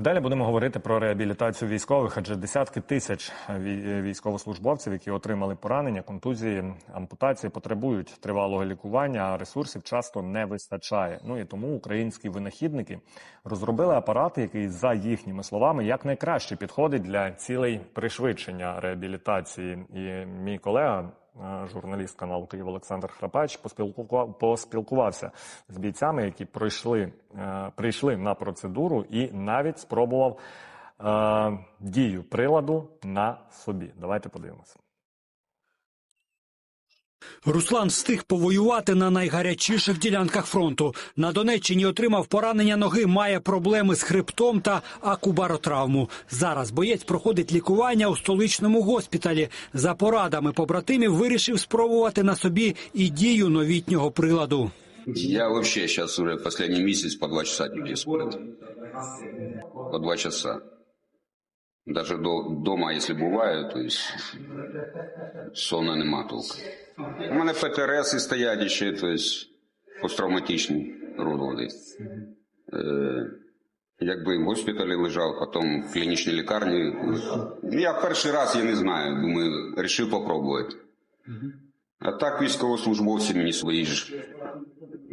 Далі будемо говорити про реабілітацію військових, адже десятки тисяч військовослужбовців, які отримали поранення, контузії, ампутації, потребують тривалого лікування, а ресурсів часто не вистачає. Ну і тому українські винахідники розробили апарат, який за їхніми словами якнайкраще підходить для цілей пришвидшення реабілітації. І мій колега. Е, Журналіст каналу Київ Олександр Храпач поспілкува- поспілкувався з бійцями, які пройшли, е, прийшли на процедуру, і навіть спробував е, дію приладу на собі. Давайте подивимося. Руслан встиг повоювати на найгарячіших ділянках фронту. На Донеччині отримав поранення ноги, має проблеми з хребтом та акубаротравму. Зараз боєць проходить лікування у столичному госпіталі. За порадами побратимів вирішив спробувати на собі і дію новітнього приладу. Я вообще сейчас уже последний месяц по два часа не спать. По два часа. Даже до, дома, если бываю, то есть сона нема толку. У мене ПТРС і стоять ще, то есть посттравматичні розлади. Е, якби в госпіталі лежав, потім в клінічній лікарні. Я перший раз я не знаю, думаю, вирішив попробувати. А так військовослужбовці мені свої ж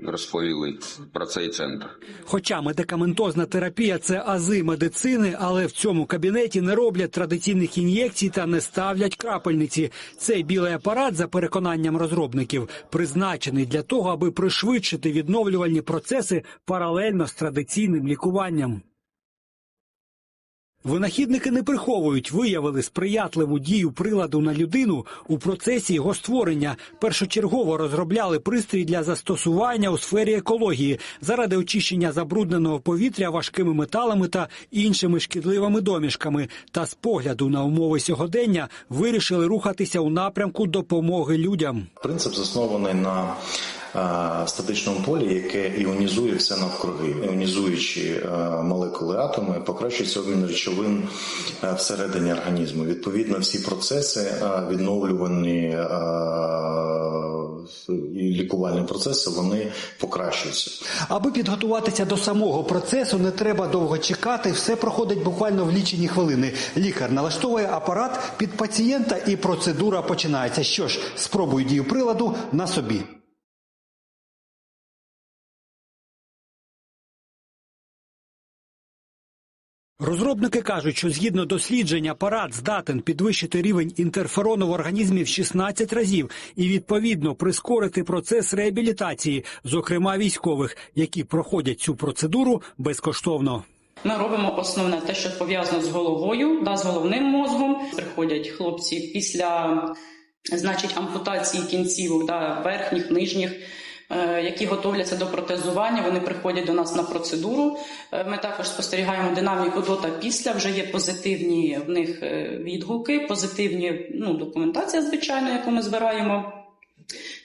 розповіли про цей центр. Хоча медикаментозна терапія це ази медицини, але в цьому кабінеті не роблять традиційних ін'єкцій та не ставлять крапельниці. Цей білий апарат, за переконанням розробників, призначений для того, аби пришвидшити відновлювальні процеси паралельно з традиційним лікуванням. Винахідники не приховують, виявили сприятливу дію приладу на людину у процесі його створення. Першочергово розробляли пристрій для застосування у сфері екології заради очищення забрудненого повітря важкими металами та іншими шкідливими домішками. Та з погляду на умови сьогодення вирішили рухатися у напрямку допомоги людям. Принцип заснований на статичному полі, яке іонізує все навкруги, іонізуючи е, молекули атоми, покращується обмін речовин е, всередині організму. Відповідно, всі процеси е, відновлювані е, і лікувальні процеси вони покращуються. Аби підготуватися до самого процесу, не треба довго чекати. Все проходить буквально в лічені хвилини. Лікар налаштовує апарат під пацієнта, і процедура починається. Що ж, спробуй дію приладу на собі. Розробники кажуть, що згідно досліджень апарат здатен підвищити рівень інтерферону в організмі в 16 разів і відповідно прискорити процес реабілітації, зокрема військових, які проходять цю процедуру безкоштовно. Ми робимо основне те, що пов'язано з головою, да, з головним мозгом. Приходять хлопці після значить, ампутації кінцівок, да, верхніх, нижніх, які готовляться до протезування. Вони приходять до нас на процедуру. Е, Ми також спостерігаємо динаміку до та після. Вже є позитивні в них е, відгуки, позитивні ну, документація, звичайно, яку ми збираємо.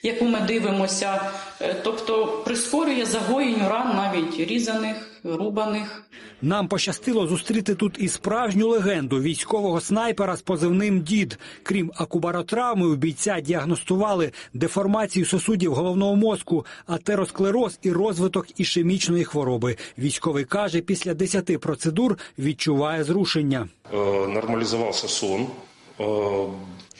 Яку ми дивимося, Е, тобто прискорює загоєнню ран навіть різаних, рубаних. Нам пощастило зустріти тут і справжню легенду військового снайпера з позивним дід. Крім акубаротравми, у бійця діагностували деформацію сосудів головного мозку, атеросклероз і розвиток ішемічної хвороби. Військовий каже, після 10 процедур відчуває зрушення. Э, нормализовался сон. Э,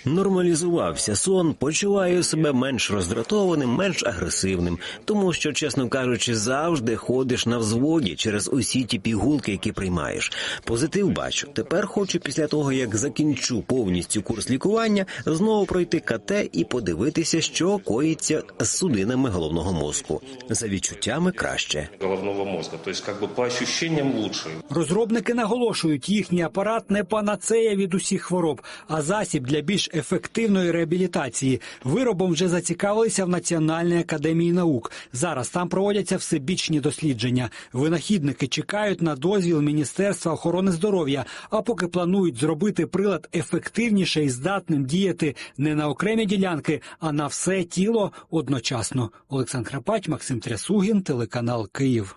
Нормалізувався сон, почуваю себе менш роздратованим, менш агресивним, тому що, чесно кажучи, завжди ходиш на взводі через усі ті пігулки, які приймаєш. Позитив бачу. Тепер хочу після того, як закінчу повністю курс лікування, знову пройти КТ і подивитися, що коїться з судинами головного мозку. За відчуттями краще. головного мозга. То есть, как по ощущениям лучше. Розробники наголошують, їхній апарат не панацея від усіх хвороб, а засіб для більш ефективної реабілітації. Виробом вже зацікавилися в Національній академії наук. Зараз там проводяться всебічні дослідження. Винахідники чекають на дозвіл Міністерства охорони здоров'я, а поки планують зробити прилад ефективніше і здатним діяти не на окремі ділянки, а на все тіло одночасно. Олександр Храпач, Максим Трясугін, телеканал Київ.